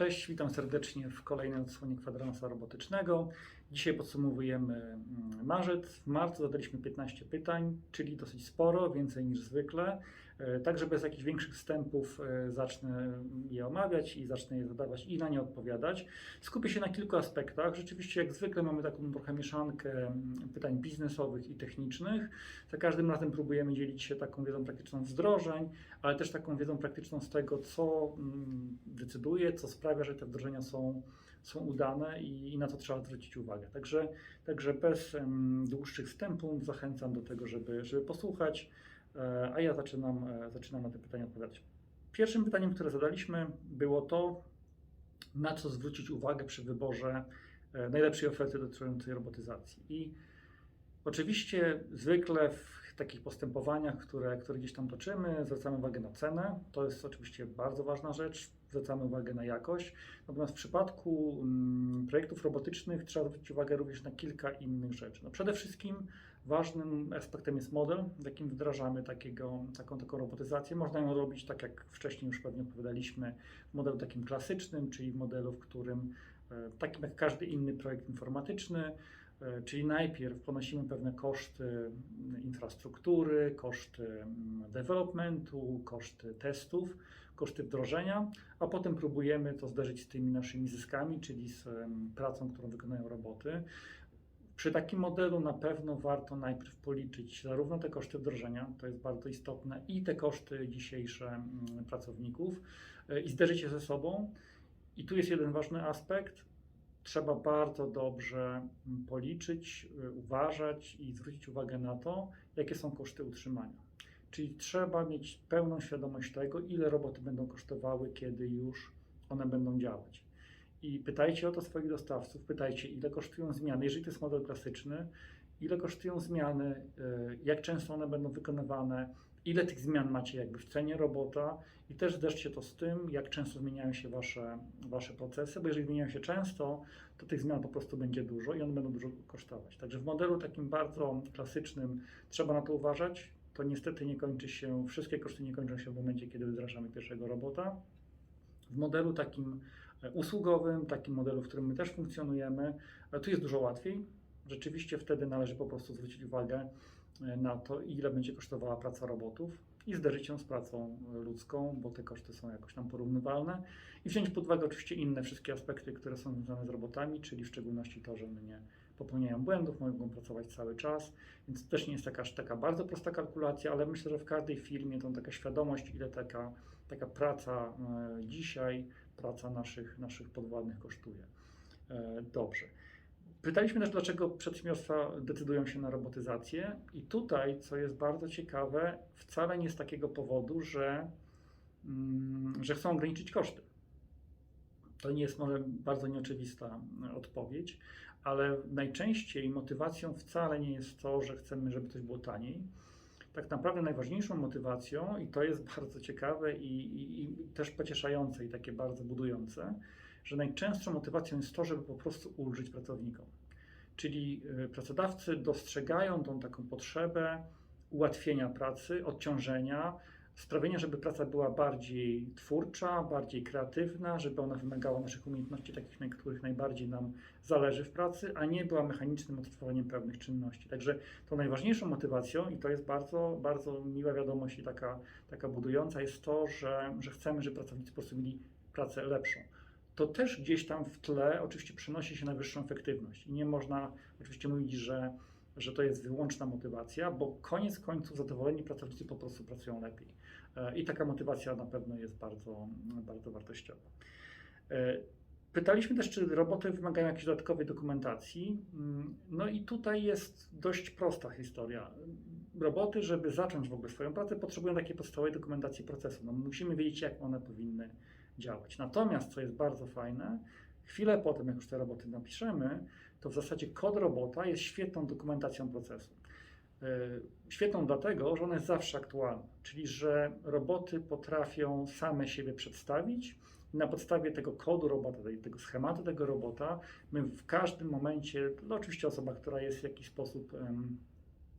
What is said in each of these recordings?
Cześć, witam serdecznie w kolejnej odsłonie kwadransa robotycznego. Dzisiaj podsumowujemy mm, marzec. W marcu zadaliśmy 15 pytań, czyli dosyć sporo, więcej niż zwykle. E, Także bez jakichś większych wstępów e, zacznę je omawiać i zacznę je zadawać i na nie odpowiadać. Skupię się na kilku aspektach. Rzeczywiście, jak zwykle, mamy taką trochę mieszankę mm, pytań biznesowych i technicznych. Za każdym razem próbujemy dzielić się taką wiedzą praktyczną z wdrożeń, ale też taką wiedzą praktyczną z tego, co mm, decyduje, co sprawia, że te wdrożenia są, są udane i, i na to trzeba zwrócić uwagę. Także, także bez em, dłuższych wstępów zachęcam do tego, żeby, żeby posłuchać, a ja zaczynam, e, zaczynam na te pytania odpowiadać. Pierwszym pytaniem, które zadaliśmy, było to, na co zwrócić uwagę przy wyborze e, najlepszej oferty dotyczącej robotyzacji. I Oczywiście zwykle w takich postępowaniach, które, które gdzieś tam toczymy, zwracamy uwagę na cenę. To jest oczywiście bardzo ważna rzecz. Zwracamy uwagę na jakość. Natomiast w przypadku mm, projektów robotycznych trzeba zwrócić uwagę również na kilka innych rzeczy. No przede wszystkim ważnym aspektem jest model, w jakim wdrażamy takiego, taką, taką robotyzację. Można ją robić tak, jak wcześniej już pewnie opowiadaliśmy, w modelu takim klasycznym, czyli w modelu, w którym e, takim jak każdy inny projekt informatyczny, E, Czyli najpierw ponosimy pewne koszty mm, infrastruktury, koszty mm, developmentu, koszty testów, koszty wdrożenia, a potem próbujemy to zderzyć z tymi naszymi zyskami, czyli z pracą, którą wykonają roboty. Przy takim modelu na pewno warto najpierw policzyć zarówno te koszty wdrożenia, to jest bardzo istotne, i te koszty dzisiejsze mm, pracowników e, i zderzyć je ze sobą. I tu jest jeden ważny aspekt trzeba bardzo dobrze mm, policzyć, y, uważać i zwrócić uwagę na to, jakie są koszty utrzymania. Czyli trzeba mieć pełną świadomość tego, ile roboty będą kosztowały, kiedy już one będą działać. I pytajcie o to swoich dostawców, pytajcie, ile kosztują zmiany, jeżeli to jest model klasyczny, ile kosztują zmiany, y, jak często one będą wykonywane, ile tych zmian macie jakby w cenie robota i też zderzcie to z tym, jak często zmieniają się wasze, wasze procesy, bo jeżeli zmieniają się często, to tych zmian po prostu będzie dużo i one będą dużo kosztować. Także w modelu takim bardzo klasycznym trzeba na to uważać. To niestety nie kończy się, wszystkie koszty nie kończą się w momencie, kiedy wdrażamy pierwszego robota. W modelu takim e, usługowym, takim modelu, w którym my też funkcjonujemy, e, tu jest dużo łatwiej. Rzeczywiście wtedy należy po prostu zwrócić uwagę e, na to, ile będzie kosztowała praca robotów i zderzyć ją z pracą ludzką, bo te koszty są jakoś tam porównywalne i wziąć pod uwagę oczywiście inne wszystkie aspekty, które są związane z robotami, czyli w szczególności to, że one nie popełniają błędów, mogą pracować cały czas, więc też nie jest taka, taka bardzo prosta kalkulacja, ale myślę, że w każdej firmie to taka świadomość, ile taka, taka praca e, dzisiaj, praca naszych, naszych podwładnych kosztuje. E, Dobrze. Pytaliśmy też, dlaczego przedsiębiorstwa decydują się na robotyzację, i tutaj, co jest bardzo ciekawe, wcale nie z takiego powodu, że, mm, że chcą ograniczyć koszty. To nie jest może bardzo nieoczywista odpowiedź, ale najczęściej motywacją wcale nie jest to, że chcemy, żeby coś było taniej. Tak naprawdę najważniejszą motywacją, i to jest bardzo ciekawe i, i, i też pocieszające, i takie bardzo budujące, że najczęstszą motywacją jest to, żeby po prostu ulżyć pracownikom. Czyli y, pracodawcy dostrzegają tą taką potrzebę ułatwienia pracy, odciążenia, sprawienia, żeby praca była bardziej twórcza, bardziej kreatywna, żeby ona wymagała naszych umiejętności, takich, na których najbardziej nam zależy w pracy, a nie była mechanicznym odtworzeniem pewnych czynności. Także to najważniejszą motywacją, i to jest bardzo, bardzo miła wiadomość i taka, taka budująca, jest to, że, że chcemy, żeby pracownicy po prostu mieli pracę lepszą to też gdzieś tam w tle oczywiście przenosi się na wyższą efektywność. I nie można oczywiście mówić, że, że to jest wyłączna motywacja, bo koniec końców zadowoleni pracownicy po prostu pracują lepiej. E, I taka motywacja na pewno jest bardzo, bardzo wartościowa. E, Pytaliśmy też, czy roboty wymagają jakiejś dodatkowej dokumentacji. Mm, No i tutaj jest dość prosta historia. Roboty, żeby zacząć w ogóle swoją pracę, potrzebują takiej podstawowej dokumentacji procesu. No, musimy wiedzieć, jak one powinny działać. Natomiast, co jest bardzo fajne, chwilę po tym, jak już te roboty napiszemy, to w zasadzie kod robota jest świetną dokumentacją procesu. Yy, Świetną dlatego, że ona jest zawsze aktualna, czyli że roboty potrafią same siebie przedstawić. Na podstawie tego kodu robota, tego schematu tego robota, my w każdym momencie, no oczywiście osoba, która jest w jakiś sposób em,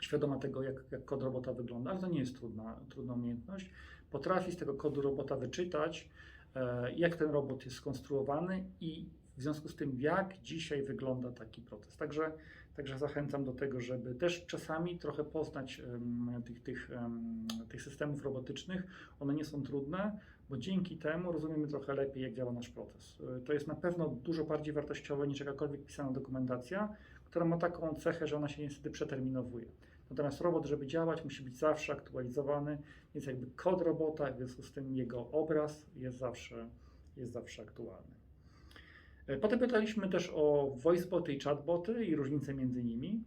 świadoma tego, jak, jak kod robota wygląda, ale to nie jest trudna, trudna umiejętność, potrafi z tego kodu robota wyczytać, e, jak ten robot jest skonstruowany i w związku z tym, jak dzisiaj wygląda taki proces. Także, także zachęcam do tego, żeby też czasami trochę poznać em, tych, tych, em, tych systemów robotycznych. One nie są trudne, bo dzięki temu rozumiemy trochę lepiej, jak działa nasz proces. E, To jest na pewno dużo bardziej wartościowe niż jakakolwiek pisana dokumentacja, która ma taką cechę, że ona się niestety przeterminowuje. Natomiast robot, żeby działać, musi być zawsze aktualizowany, więc jakby kod robota, w związku z tym jego obraz jest zawsze, jest zawsze aktualny. Potem pytaliśmy też o voiceboty i chatboty i różnice między nimi.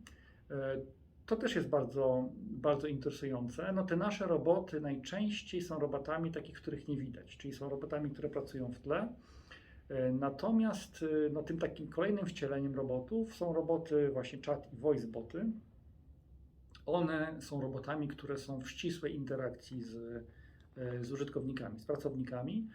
E, To też jest bardzo, bardzo interesujące. No te nasze roboty najczęściej są robotami takich, których nie widać, czyli są robotami, które pracują w tle. E, Natomiast e, no, tym takim kolejnym wcieleniem robotów są roboty właśnie chat i voiceboty. One są robotami, które są w ścisłej interakcji z, z użytkownikami, z pracownikami.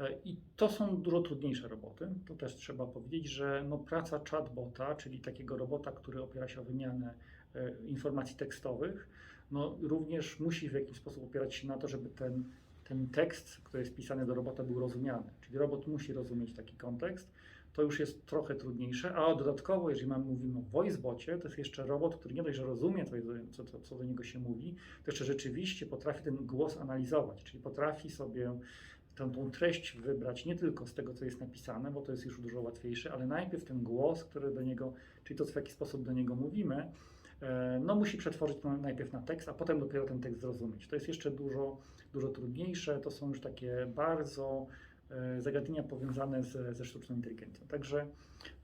E, I to są dużo trudniejsze roboty. To też trzeba powiedzieć, że no praca chatbota, czyli takiego robota, który opiera się o wymianę e, informacji tekstowych, no również musi w jakiś sposób opierać się na to, żeby ten, ten tekst, który jest pisany do robota, był rozumiany. Czyli robot musi rozumieć taki kontekst. To już jest trochę trudniejsze, a dodatkowo, jeżeli mamy, mówimy o voicebocie, to jest jeszcze robot, który nie dość, że rozumie, to, co, co, co do niego się mówi, to jeszcze rzeczywiście potrafi ten głos analizować, czyli potrafi sobie tę, tą treść wybrać nie tylko z tego, co jest napisane, bo to jest już dużo łatwiejsze, ale najpierw ten głos, który do niego, czyli to, w jaki sposób do niego mówimy, e, no musi przetworzyć to najpierw na tekst, a potem dopiero ten tekst zrozumieć. To jest jeszcze dużo, dużo trudniejsze, to są już takie bardzo e, zagadnienia powiązane ze sztuczną inteligencją. Także,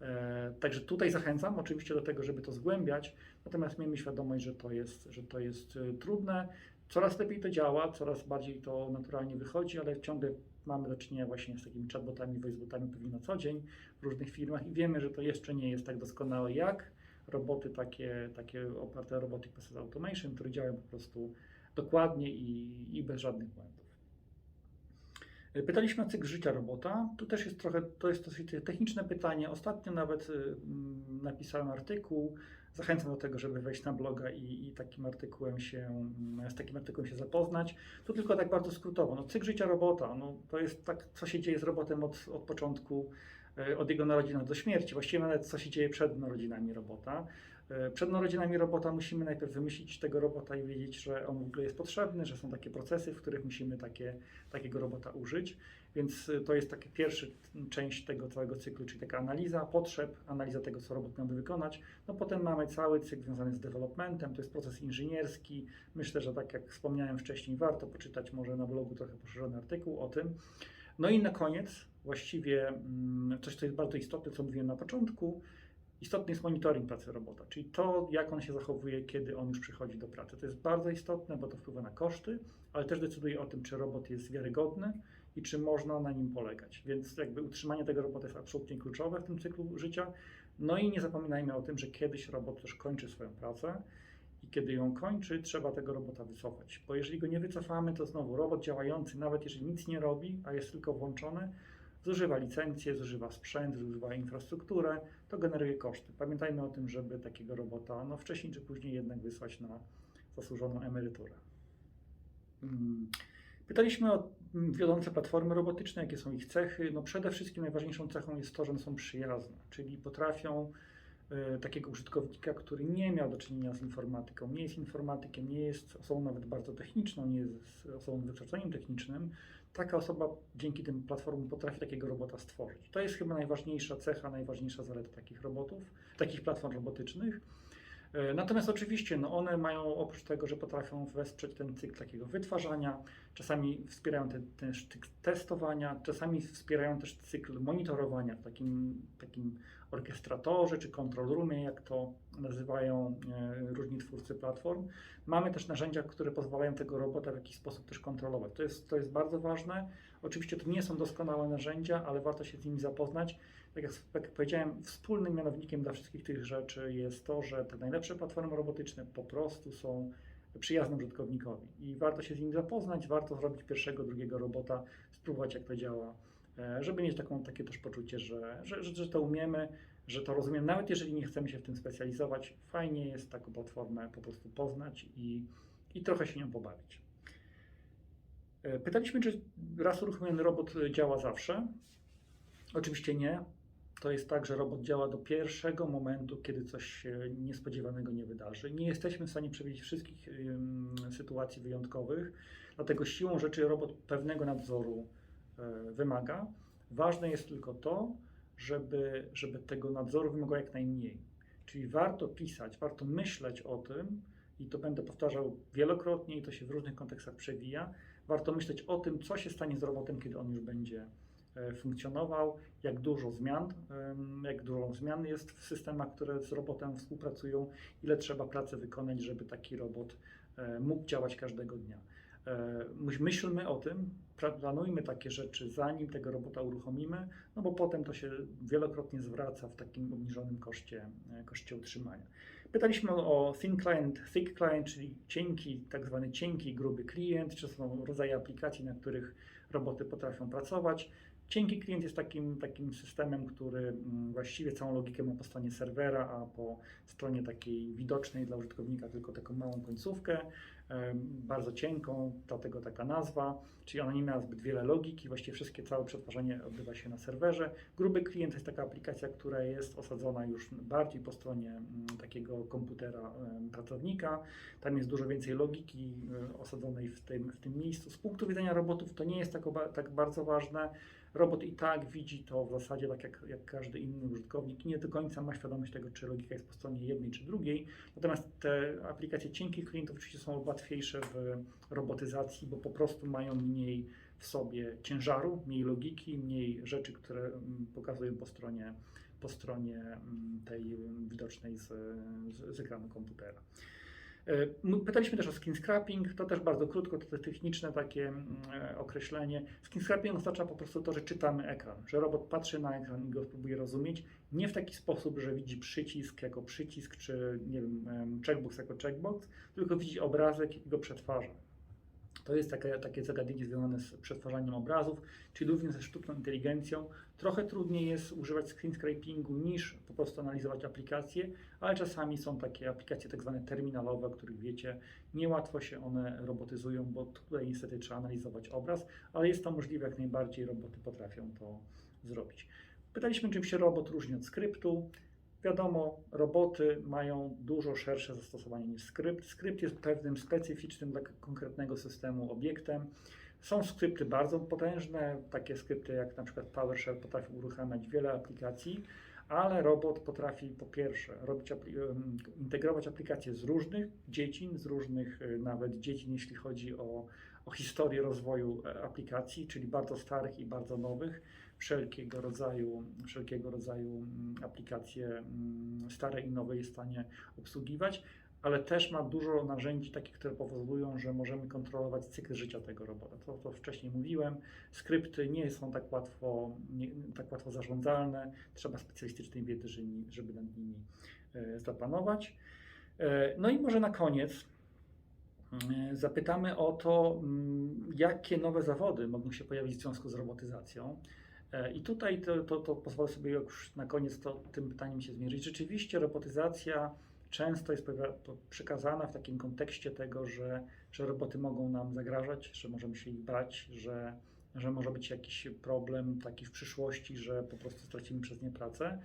e, także tutaj zachęcam oczywiście do tego, żeby to zgłębiać, natomiast miejmy świadomość, że to jest, że to jest trudne. Coraz lepiej to działa, coraz bardziej to naturalnie wychodzi, ale ciągle mamy do czynienia właśnie z takimi chatbotami, voicebotami pewnie na co dzień w różnych firmach i wiemy, że to jeszcze nie jest tak doskonałe jak roboty takie, takie oparte o Robotic Process Automation, które działają po prostu dokładnie i, i bez żadnych błędów. Pytaliśmy o cykl życia robota. Tu też jest trochę, to jest dosyć techniczne pytanie. Ostatnio nawet mm, napisałem artykuł. Zachęcam do tego, żeby wejść na bloga i, i takim artykułem się, mm, z takim artykułem się zapoznać. Tu tylko tak bardzo skrótowo. No, cykl życia robota, no, to jest tak, co się dzieje z robotem od, od początku, y, od jego narodzin do śmierci. Właściwie nawet co się dzieje przed narodzinami robota. Y, Przed narodzinami robota musimy najpierw wymyślić tego robota i wiedzieć, że on w ogóle jest potrzebny, że są takie procesy, w których musimy takie, takiego robota użyć. Więc y, to jest taka pierwsza część tego całego cyklu, czyli taka analiza potrzeb, analiza tego, co robot miałby wykonać. No potem mamy cały cykl związany z developmentem, to jest proces inżynierski. Myślę, że tak jak wspomniałem wcześniej, warto poczytać może na blogu trochę poszerzony artykuł o tym. No i na koniec, właściwie mm, coś, co jest bardzo istotne, co mówiłem na początku, Istotny jest monitoring pracy robota, czyli to, jak on się zachowuje, kiedy on już przychodzi do pracy. To jest bardzo istotne, bo to wpływa na koszty, ale też decyduje o tym, czy robot jest wiarygodny i czy można na nim polegać. Więc jakby utrzymanie tego robota jest absolutnie kluczowe w tym cyklu życia. No i nie zapominajmy o tym, że kiedyś robot też kończy swoją pracę i kiedy ją kończy, trzeba tego robota wycofać. Bo jeżeli go nie wycofamy, to znowu robot działający, nawet jeżeli nic nie robi, a jest tylko włączony, zużywa licencję, zużywa sprzęt, zużywa infrastrukturę, to generuje koszty. Pamiętajmy o tym, żeby takiego robota no, wcześniej czy później jednak wysłać na zasłużoną emeryturę. Mm. Pytaliśmy o wiodące platformy robotyczne, jakie są ich cechy. No przede wszystkim najważniejszą cechą jest to, że one są przyjazne, czyli potrafią e, takiego użytkownika, który nie miał do czynienia z informatyką, nie jest informatykiem, nie jest osobą nawet bardzo techniczną, nie jest osobą z wykształceniem technicznym, taka osoba dzięki tym platformom potrafi takiego robota stworzyć. To jest chyba najważniejsza cecha, najważniejsza zaleta takich robotów, takich platform robotycznych. E, Natomiast oczywiście no one mają oprócz tego, że potrafią wesprzeć ten cykl takiego wytwarzania, czasami wspierają ten, cykl testowania, czasami wspierają też cykl monitorowania w takim, takim orkestratorze czy control roomie, jak to nazywają e, różni twórcy platform. Mamy też narzędzia, które pozwalają tego robota w jakiś sposób też kontrolować. To jest, to jest bardzo ważne. Oczywiście to nie są doskonałe narzędzia, ale warto się z nimi zapoznać. Tak jak, tak jak powiedziałem, wspólnym mianownikiem dla wszystkich tych rzeczy jest to, że te najlepsze platformy robotyczne po prostu są przyjazne użytkownikowi i warto się z nimi zapoznać, warto zrobić pierwszego, drugiego robota, spróbować jak to działa, e, żeby mieć taką, takie też poczucie, że, że, że, to umiemy, że to rozumiem, nawet jeżeli nie chcemy się w tym specjalizować, fajnie jest taką platformę po prostu poznać i, i trochę się nią pobawić. E, Pytaliśmy, czy raz uruchomiony robot działa zawsze. Oczywiście nie. To jest tak, że robot działa do pierwszego momentu, kiedy coś niespodziewanego nie wydarzy. Nie jesteśmy w stanie przewidzieć wszystkich sytuacji wyjątkowych, dlatego siłą rzeczy robot pewnego nadzoru e, wymaga. Ważne jest tylko to, żeby, żeby tego nadzoru wymagało jak najmniej. Czyli warto pisać, warto myśleć o tym, i to będę powtarzał wielokrotnie, i to się w różnych kontekstach przewija. Warto myśleć o tym, co się stanie z robotem, kiedy on już będzie funkcjonował, jak dużo zmian, jak dużo zmian jest w systemach, które z robotem współpracują, ile trzeba pracy wykonać, żeby taki robot e, mógł działać każdego dnia. E, myś- Myślmy o tym, planujmy takie rzeczy, zanim tego robota uruchomimy, no bo potem to się wielokrotnie zwraca w takim obniżonym koszcie, e, koszcie utrzymania. Pytaliśmy o thin client, thick client, czyli cienki, tak zwany cienki, gruby klient, czy są rodzaje aplikacji, na których roboty potrafią pracować. Cienki klient jest takim, takim systemem, który mm, właściwie całą logikę ma po stronie serwera, a po stronie takiej widocznej dla użytkownika tylko taką małą końcówkę, bardzo cienką, dlatego taka nazwa, czyli ona nie miała zbyt wiele logiki, właściwie wszystkie, całe przetwarzanie odbywa się na serwerze. Gruby klient to jest taka aplikacja, która jest osadzona już bardziej po stronie mm, takiego komputera pracownika. Tam jest dużo więcej logiki e, osadzonej w tym, w tym miejscu. Z punktu widzenia robotów to nie jest tak, tak bardzo ważne. Robot i tak widzi to w zasadzie tak jak, jak każdy inny użytkownik i nie do końca ma świadomość tego, czy logika jest po stronie jednej czy drugiej. Natomiast te aplikacje cienkich klientów oczywiście są łatwiejsze w robotyzacji, bo po prostu mają mniej w sobie ciężaru, mniej logiki, mniej rzeczy, które mm, pokazują po stronie, po stronie mm, tej widocznej z, z, z ekranu komputera. E, Pytaliśmy też o skin scrapping, to też bardzo krótko, to techniczne takie e, określenie. Skin scrapping oznacza po prostu to, że czytamy ekran, że robot patrzy na ekran i go próbuje rozumieć, nie w taki sposób, że widzi przycisk jako przycisk, czy nie wiem, em, checkbox jako checkbox, tylko widzi obrazek i go przetwarza. To jest takie, takie zagadnienie związane z przetwarzaniem obrazów, czyli również ze sztuczną inteligencją. Trochę trudniej jest używać screen scrapingu niż po prostu analizować aplikacje, ale czasami są takie aplikacje tak zwane terminalowe, o których wiecie, niełatwo się one robotyzują, bo tutaj niestety trzeba analizować obraz, ale jest to możliwe jak najbardziej, roboty potrafią to zrobić. Pytaliśmy, czym się robot różni od skryptu. Wiadomo, roboty mają dużo szersze zastosowanie niż skrypt. Skrypt jest pewnym specyficznym dla konkretnego systemu obiektem. Są skrypty bardzo potężne, takie skrypty jak na przykład PowerShell potrafią uruchamiać wiele aplikacji, ale robot potrafi po pierwsze robić integrować aplikacje z różnych dziedzin, z różnych e, nawet dziedzin, jeśli chodzi o, o historię rozwoju e, aplikacji, czyli bardzo starych i bardzo nowych, wszelkiego rodzaju, wszelkiego rodzaju mm, aplikacje mm, stare i nowe jest w stanie obsługiwać, ale też ma dużo narzędzi takich, które powodują, że możemy kontrolować cykl życia tego robota. To, wcześniej mówiłem. Skrypty nie są tak łatwo, nie, tak łatwo zarządzalne. Trzeba specjalistycznej wiedzy, żeby, żeby nad nimi e, zapanować. E, no i może na koniec e, zapytamy o to, mm, jakie nowe zawody mogą się pojawić w związku z robotyzacją. E, I tutaj to, to, to pozwolę sobie już na koniec to, tym pytaniem się zmierzyć. Rzeczywiście robotyzacja często jest przekazana w takim kontekście tego, że, że roboty mogą nam zagrażać, że możemy się ich bać, że, że może być jakiś problem taki w przyszłości, że po prostu stracimy przez nie pracę.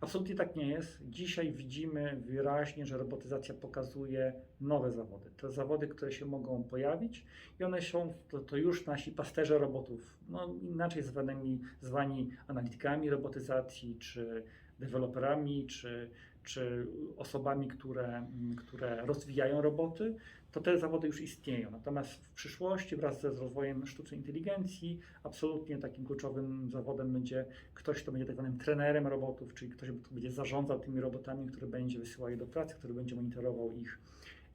Absolutnie tak nie jest. Dzisiaj widzimy wyraźnie, że robotyzacja pokazuje nowe zawody. Te zawody, które się mogą pojawić i one są, to, to już nasi pasterze robotów, no inaczej zwanymi, zwani analitykami robotyzacji, czy deweloperami, czy, czy osobami, które, mm, które rozwijają roboty, to te zawody już istnieją. Natomiast w przyszłości wraz ze rozwojem sztucznej inteligencji absolutnie takim kluczowym zawodem będzie ktoś, kto będzie tak zwanym trenerem robotów, czyli ktoś, kto będzie zarządzał tymi robotami, który będzie wysyłał je do pracy, który będzie monitorował ich,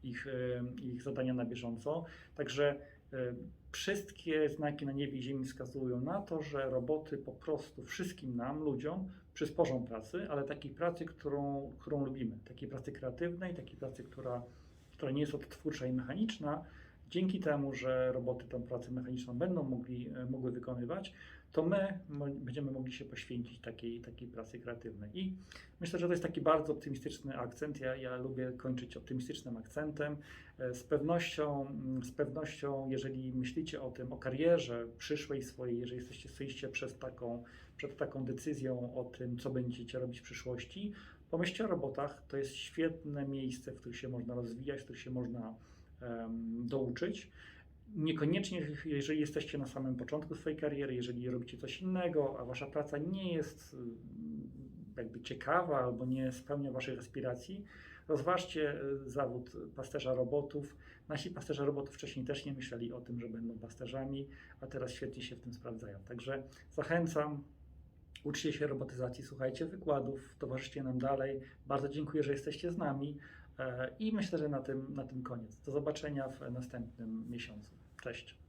ich, e, ich zadania na bieżąco. Także e, wszystkie znaki na niebie i ziemi wskazują na to, że roboty po prostu wszystkim nam, ludziom, przysporzą pracy, ale takiej pracy, którą, którą lubimy, takiej pracy kreatywnej, takiej pracy, która, która nie jest odtwórcza i mechaniczna. Dzięki temu, że roboty tę pracę mechaniczną będą mogli, mogły wykonywać, to my będziemy mogli się poświęcić takiej, takiej pracy kreatywnej. I myślę, że to jest taki bardzo optymistyczny akcent. Ja, ja lubię kończyć optymistycznym akcentem. E, Z pewnością, mm, z pewnością, jeżeli myślicie o tym, o karierze przyszłej swojej, jeżeli jesteście, stoiście przez taką, przed taką decyzją o tym, co będziecie robić w przyszłości, pomyślcie o robotach. To jest świetne miejsce, w którym się można rozwijać, w którym się można em, douczyć. Niekoniecznie, jeżeli jesteście na samym początku swojej kariery, jeżeli robicie coś innego, a wasza praca nie jest jakby ciekawa albo nie spełnia waszych aspiracji, rozważcie y, zawód pasterza robotów. Nasi pasterze robotów wcześniej też nie myśleli o tym, że będą pasterzami, a teraz świetnie się w tym sprawdzają. Także zachęcam, uczcie się robotyzacji, słuchajcie wykładów, towarzyszcie nam dalej. Bardzo dziękuję, że jesteście z nami e, i myślę, że na tym, na tym koniec. Do zobaczenia w następnym miesiącu. Cześć.